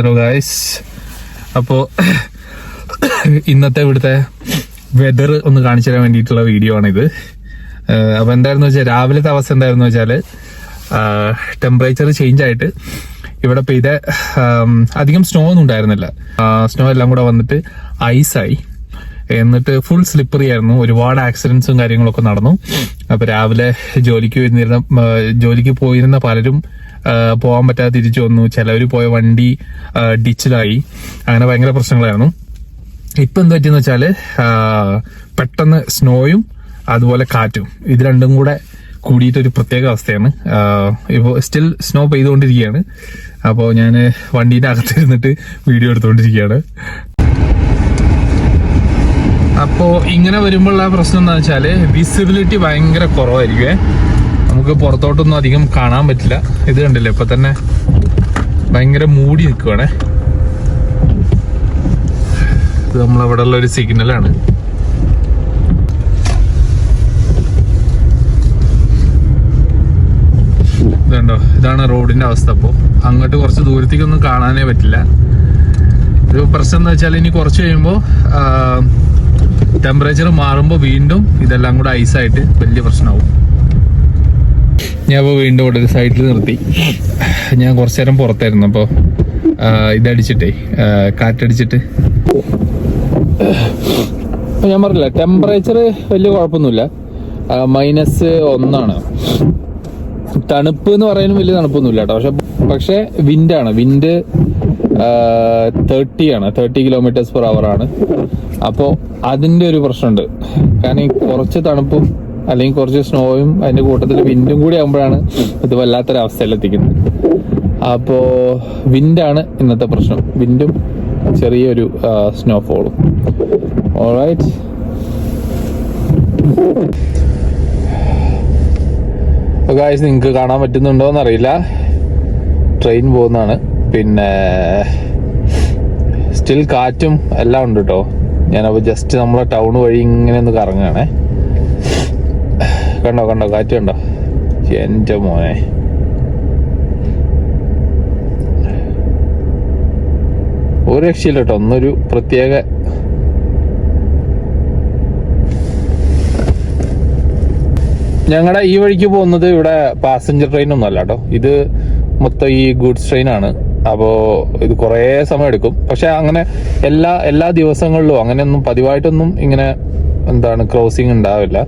Hello guys അപ്പോൾ ഇന്നത്തെ ഇവിടുത്തെ വെതർ ഒന്ന് കാണിച്ചു തരാൻ വേണ്ടിയിട്ടുള്ള വീഡിയോ ആണിത്. അപ്പോൾ എന്തായിരുന്നു വെച്ചാൽ രാവിലത്തെ അവസ്ഥ എന്തായിരുന്നു വെച്ചാൽ ടെമ്പറേച്ചർ ചേഞ്ച് ആയിട്ട് ഇവിടെ പെയ്ത അധികം സ്നോ ഒന്നും ഉണ്ടായിരുന്നില്ല. സ്നോ എല്ലാം കൂടെ വന്നിട്ട് ഐസായി എന്നിട്ട് ഫുൾ സ്ലിപ്പറി ആയിരുന്നു. ഒരുപാട് ആക്സിഡൻസും കാര്യങ്ങളൊക്കെ നടന്നു. അപ്പൊ രാവിലെ ജോലിക്ക് ആ, ജോലിക്ക് പോയിരുന്ന പലരും പോകാൻ പറ്റാതെ തിരിച്ചു വന്നു. ചിലവർ പോയ വണ്ടി ഡിച്ചിലായി അങ്ങനെ ഭയങ്കര പ്രശ്നങ്ങളായിരുന്നു. ഇപ്പൊ എന്ത് പറ്റിയെന്ന് വെച്ചാൽ പെട്ടെന്ന് സ്നോയും അതുപോലെ കാറ്റും ഇത് രണ്ടും കൂടെ കൂടിയിട്ട് ഒരു പ്രത്യേക അവസ്ഥയാണ്. ഇപ്പോൾ സ്റ്റിൽ സ്നോ പെയ്തുകൊണ്ടിരിക്കുകയാണ്. അപ്പോൾ ഞാൻ വണ്ടീന്റെ അകത്തിരുന്നിട്ട് വീഡിയോ എടുത്തുകൊണ്ടിരിക്കുകയാണ്. അപ്പോ ഇങ്ങനെ വരുമ്പോഴുള്ള പ്രശ്നം എന്താ വെച്ചാൽ വിസിബിലിറ്റി ഭയങ്കര കുറവായിരിക്കുമേ നമുക്ക് പുറത്തോട്ടൊന്നും അധികം കാണാൻ പറ്റില്ല. ഇത് കണ്ടില്ലേ? ഇപ്പം തന്നെ ഭയങ്കര മൂടി നിൽക്കുവാണേ ഇത് നമ്മളവിടെ ഉള്ള ഒരു സിഗ്നലാണ് ഇതുണ്ടോ? ഇതാണ് റോഡിന്റെ അവസ്ഥ അപ്പോൾ അങ്ങോട്ട് കുറച്ച് ദൂരത്തേക്കൊന്നും കാണാനേ പറ്റില്ല. ഒരു പ്രശ്നം എന്താ വെച്ചാൽ ഇനി കുറച്ച് കഴിയുമ്പോൾ ടെമ്പറേച്ചർ മാറുമ്പോൾ വീണ്ടും ഇതെല്ലാം കൂടെ ഐസായിട്ട് വലിയ പ്രശ്നമാവും. ഞാൻ ഇപ്പോൾ വീണ്ടും ഇവിടെ ഒരു സൈഡിൽ നിർത്തി. ഞാൻ കുറച്ച് നേരം പുറത്തായിരുന്നു അപ്പോൾ ഇതടിച്ചിട്ടേ കാറ്റടിച്ചിട്ട്. ഞാൻ പറഞ്ഞില്ല ടെമ്പറേച്ചർ വലിയ കുഴപ്പമൊന്നുമില്ല. മൈനസ് ഒന്നാണ്. തണുപ്പ് എന്ന് പറയാനും വലിയ തണുപ്പൊന്നുമില്ല കേട്ടോ. പക്ഷെ പക്ഷെ വിൻഡാണ് വിൻഡ് തേർട്ടി ആണ്. തേർട്ടി കിലോമീറ്റേഴ്സ് പെർ അവർ ആണ്. അപ്പോൾ അതിന്റെ ഒരു പ്രശ്നമുണ്ട്. കാരണം ഈ കുറച്ച് തണുപ്പും അല്ലെങ്കിൽ കുറച്ച് സ്നോയും അതിന്റെ കൂട്ടത്തിൽ വിൻഡും കൂടി ആകുമ്പോഴാണ് ഇത് വല്ലാത്തൊരവസ്ഥയിലെത്തിക്കുന്നത് അപ്പോൾ അപ്പോ വിൻഡാണ് ഇന്നത്തെ പ്രശ്നം. വിൻഡും ചെറിയൊരു സ്നോഫോളും ഓൾറൈറ്റ് ഗായ്സ് നിങ്ങൾക്ക് കാണാൻ പറ്റുന്നുണ്ടോ എന്നറിയില്ല. ട്രെയിൻ പോകുന്നതാണ്. പിന്നെ സ്റ്റിൽ കാറ്റും എല്ലാം ഉണ്ട് കേട്ടോ ഞാനപ്പോൾ ജസ്റ്റ് നമ്മളെ ടൗൺ വഴി ഇങ്ങനെ ഒന്ന് കറങ്ങുകയാണേ. കണ്ടോ കണ്ടോ കാറ്റ് കണ്ടോ? എന്റെ മോനെ. ഒരു രക്ഷയില്ല കേട്ടോ ഒന്നൊരു പ്രത്യേക ഞങ്ങളുടെ ഈ വഴിക്ക് പോകുന്നത് ഇവിടെ പാസഞ്ചർ ട്രെയിൻ ഒന്നും അല്ല കേട്ടോ. ഇത് മൊത്തം ഈ ഗുഡ്സ് ട്രെയിൻ ആണ് അപ്പോ ഇത് കുറേ സമയം എടുക്കും പക്ഷെ അങ്ങനെ എല്ലാ എല്ലാ ദിവസങ്ങളിലും അങ്ങനെയൊന്നും പതിവായിട്ടൊന്നും ഇങ്ങനെ എന്താണ് ക്രോസിങ് ഉണ്ടാവില്ല.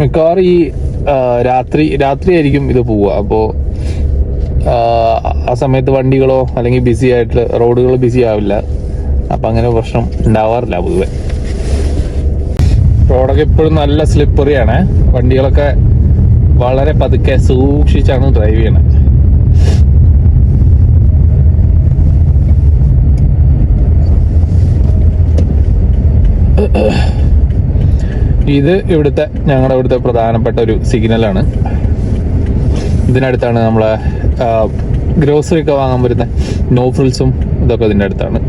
മിക്കവാറും ഈ രാത്രി രാത്രി ആയിരിക്കും ഇത് പോവുക. അപ്പോൾ ആ സമയത്ത് വണ്ടികളോ അല്ലെങ്കിൽ ബിസി ആയിട്ട് റോഡുകൾ ബിസി ആവില്ല. അപ്പം അങ്ങനെ പ്രശ്നം ഉണ്ടാവാറില്ല പൊതുവെ. റോഡൊക്കെ ഇപ്പോഴും നല്ല സ്ലിപ്പറിയാണ് വണ്ടികളൊക്കെ വളരെ പതുക്കെ സൂക്ഷിച്ചാണ് ഡ്രൈവ് ചെയ്യണത് ഇത് ഇവിടുത്തെ ഞങ്ങളുടെ ഇവിടുത്തെ പ്രധാനപ്പെട്ട ഒരു സിഗ്നലാണ്. ഇതിനടുത്താണ് നമ്മളെ ഗ്രോസറി ഒക്കെ വാങ്ങാൻ വരുന്ന നോ ഫ്രിൽസും ഇതൊക്കെ ഇതിന്റെ അടുത്താണ്.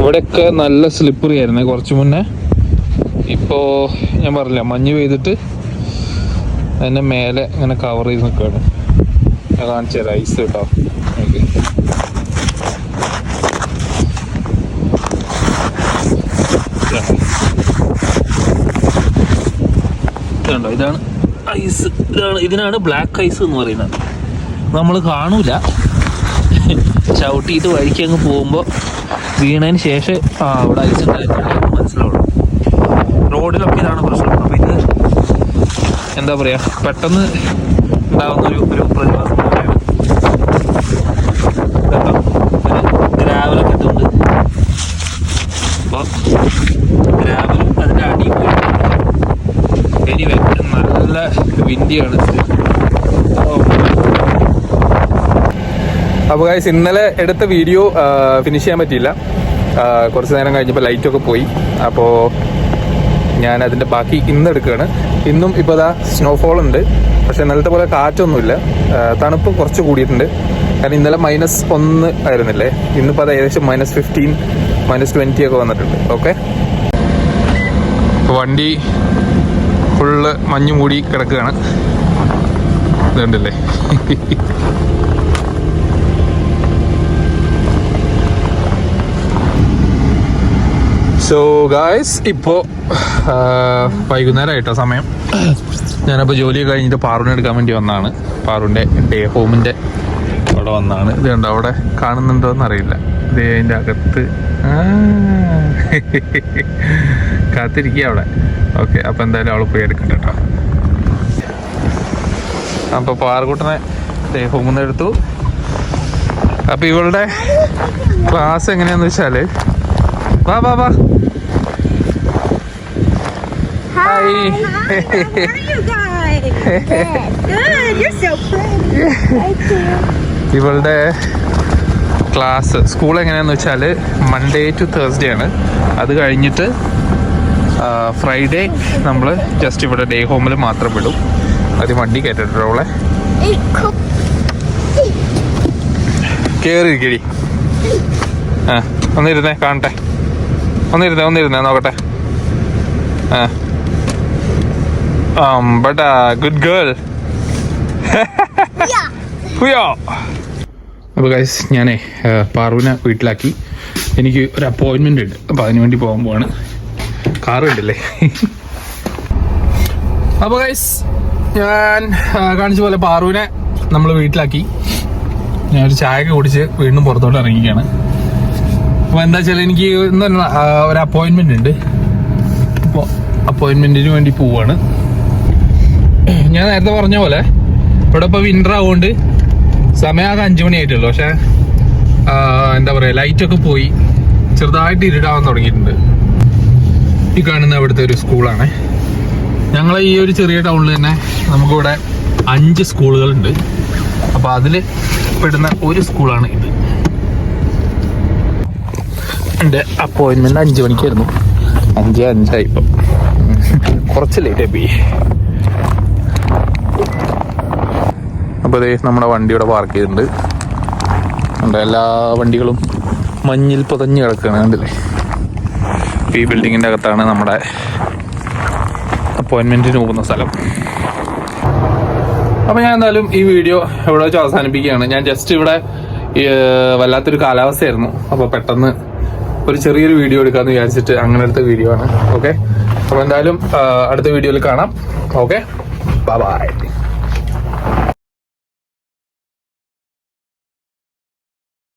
ഇവിടെയൊക്കെ നല്ല സ്ലിപ്പറി ആയിരുന്നു കുറച്ച് മുന്നേ. ഇപ്പോൾ ഞാൻ പറഞ്ഞില്ല മഞ്ഞ് പെയ്തിട്ട് അതിന്റെ മേലെ ഇങ്ങനെ കവർ ചെയ്ത് നിൽക്കുകയാണ്. കാണിച്ചു തരാം ഐസ് കേട്ടോ ഇതാണ് ഐസ്. ഇതാണ് ഇതിനാണ് ബ്ലാക്ക് ഐസ് എന്ന് പറയുന്നത്. നമ്മൾ കാണൂല. ചവിട്ടിയിട്ട് വഴിക്ക് അങ്ങ് പോകുമ്പോൾ വീണതിന് ശേഷം ആ അവിടെ ഐസ് ഉണ്ടായിരുന്നു മനസ്സിലാവുള്ളൂ. റോഡിലൊക്കെ ഇതാണ് പ്രശ്നം. അപ്പോൾ ഇത് എന്താ പറയുക പെട്ടെന്ന് ഉണ്ടാകുന്ന ഒരു ഒരു പ്രതിഭാസം തന്നെയാണ്. കേട്ടോ ഒരു ഗ്രാവലൊക്കെ ഇട്ടുണ്ട് അപ്പോൾ ഗ്രാവലും അതിന്റെ അടിയിൽ പോയി എനിവേ നല്ല വിൻഡിയാണ് അപ്പോൾ ഗൈസ് ഇന്നലെ എടുത്ത വീഡിയോ ഫിനിഷ് ചെയ്യാൻ പറ്റിയില്ല. കുറച്ച് നേരം കഴിഞ്ഞപ്പോൾ ലൈറ്റൊക്കെ പോയി. അപ്പോൾ ഞാൻ അതിന്റെ ബാക്കി ഇന്ന് എടുക്കുകയാണ്. ഇന്നും ഇപ്പോൾ അതാ സ്നോഫോൾ ഉണ്ട്. പക്ഷേ ഇന്നലത്തെ പോലെ കാറ്റൊന്നുമില്ല. തണുപ്പ് കുറച്ച് കൂടിയിട്ടുണ്ട്. കാരണം ഇന്നലെ മൈനസ് ഒന്ന് ആയിരുന്നില്ലേ? ഇന്നിപ്പോൾ അത് ഏകദേശം മൈനസ് ഫിഫ്റ്റീൻ മൈനസ് ട്വന്റി ഒക്കെ വന്നിട്ടുണ്ട്. ഓക്കെ വണ്ടി ഫുള്ള് മഞ്ഞ് മൂടി കിടക്കുകയാണ്. ഇതുണ്ടല്ലേ? സോ ഗായ്സ് ഇപ്പോൾ വൈകുന്നേരമായിട്ടോ സമയം. ഞാനപ്പോൾ ജോലി കഴിഞ്ഞിട്ട് പാറുവിനെ എടുക്കാൻ വേണ്ടി വന്നതാണ് പാറുവിന്റെ ഡേ ഹോമിന്റെ അവിടെ വന്നാണ്. ഇതുണ്ട് അവിടെ കാണുന്നുണ്ടോ എന്നറിയില്ല ഇതേ അതിന്റെ അകത്ത്. കാത്തിരിക്കുക അവിടെ. ഓക്കെ അപ്പോൾ എന്തായാലും അവൾ പോയി എടുക്കണ്ട കേട്ടോ. അപ്പോൾ പാറക്കൂട്ടനെ ദേഹവും ഹോമിൽ എടുത്തു. അപ്പോൾ ഇവളുടെ ക്ലാസ് എങ്ങനെയാന്ന് വെച്ചാൽ വാ വാ വാ. ഹായ്. ഇവളുടെ ക്ലാസ് സ്കൂൾ എങ്ങനെയാന്ന് വെച്ചാൽ മൺഡേ ടു തേഴ്സ്ഡേ ആണ്. അത് കഴിഞ്ഞിട്ട് ഫ്രൈഡേ നമ്മൾ ജസ്റ്റ് ഇവിടെ ഡേ ഹോമിൽ മാത്രം വിടും. അത് വണ്ടി കയറ്റിട്ടോ അവളെ? കിടി ആ ഒന്നിരുന്നേ കാണട്ടെ. ഒന്നിരുന്നേ ഒന്നിരുന്നേ നോക്കട്ടെ. ആ. ബട്ടാ ഗുഡ് ഗേൾ. ഹുയോ അപ്പോൾ ഗൈസ് ഞാനേ പാർവിനെ വീട്ടിലാക്കി. എനിക്ക് ഒരു അപ്പോയിൻമെന്റ് ഉണ്ട്. അപ്പോൾ അതിനുവേണ്ടി പോകാൻ പോവാണ്. കാറ് അപ്പൊ അപ്പോൾ ഗൈസ് ഞാൻ കാണിച്ച പോലെ പാറുവിനെ നമ്മൾ വീട്ടിലാക്കി. ഞാൻ ഒരു ചായ ഒക്കെ കുടിച്ച് വീണ്ടും പുറത്തോട്ട് ഇറങ്ങിക്കുകയാണ് അപ്പോൾ എന്താ വെച്ചാൽ എനിക്ക് ഇന്ന് ഒരു, അപ്പോയിന്റ്മെന്റ് ഉണ്ട്. അപ്പോ അപ്പോയിന്റ്മെന്റിന് വേണ്ടി പോവാണ്. ഞാൻ നേരത്തെ പറഞ്ഞ പോലെ ഇവിടെ ഇപ്പോൾ വിന്റർ ആവുകൊണ്ട് സമയം ആകെ അഞ്ചു മണി ആയിട്ടുള്ളൂ. പക്ഷെ എന്താ പറയാ ലൈറ്റൊക്കെ പോയി. ചെറുതായിട്ട് ഇരുടാവാൻ തുടങ്ങിയിട്ടുണ്ട്. ഈ കാണുന്ന ഇവിടുത്തെ ഒരു സ്കൂളാണ്. ഞങ്ങളെ ഈ ഒരു ചെറിയ ടൗണിൽ തന്നെ നമുക്കിവിടെ അഞ്ച് സ്കൂളുകളുണ്ട്. അപ്പോൾ അതിൽ പെടുന്ന ഒരു സ്കൂളാണ് ഇത്. എന്റെ അപ്പോയിന്റ്മെന്റ് അഞ്ചു മണിക്കായിരുന്നു. അഞ്ച് അഞ്ചായി ഇപ്പം. കുറച്ച് ലേറ്റ് ആയി അപ്പോൾ ദേ നമ്മുടെ വണ്ടി ഇവിടെ പാർക്ക് ചെയ്തിട്ടുണ്ട്. നമ്മുടെ എല്ലാ വണ്ടികളും മഞ്ഞിൽ പുതഞ്ഞ് കിടക്കുകയാണ് കണ്ടില്ലേ? ഈ ബിൽഡിങ്ങിന്റെ അകത്താണ് നമ്മുടെ അപ്പോയിൻമെന്റിന് പോകുന്ന സ്ഥലം. അപ്പോൾ ഞാൻ എന്തായാലും ഈ വീഡിയോ എവിടെ വെച്ച് അവസാനിപ്പിക്കുകയാണ്. ഞാൻ ജസ്റ്റ് ഇവിടെ വല്ലാത്തൊരു കാലാവസ്ഥയായിരുന്നു. അപ്പോൾ പെട്ടെന്ന് ഒരു ചെറിയൊരു വീഡിയോ എടുക്കാമെന്ന് വിചാരിച്ചിട്ട് അങ്ങനെ എടുത്ത വീഡിയോ ആണ്. ഓക്കെ അപ്പോൾ എന്തായാലും അടുത്ത വീഡിയോയിൽ കാണാം. Okay bye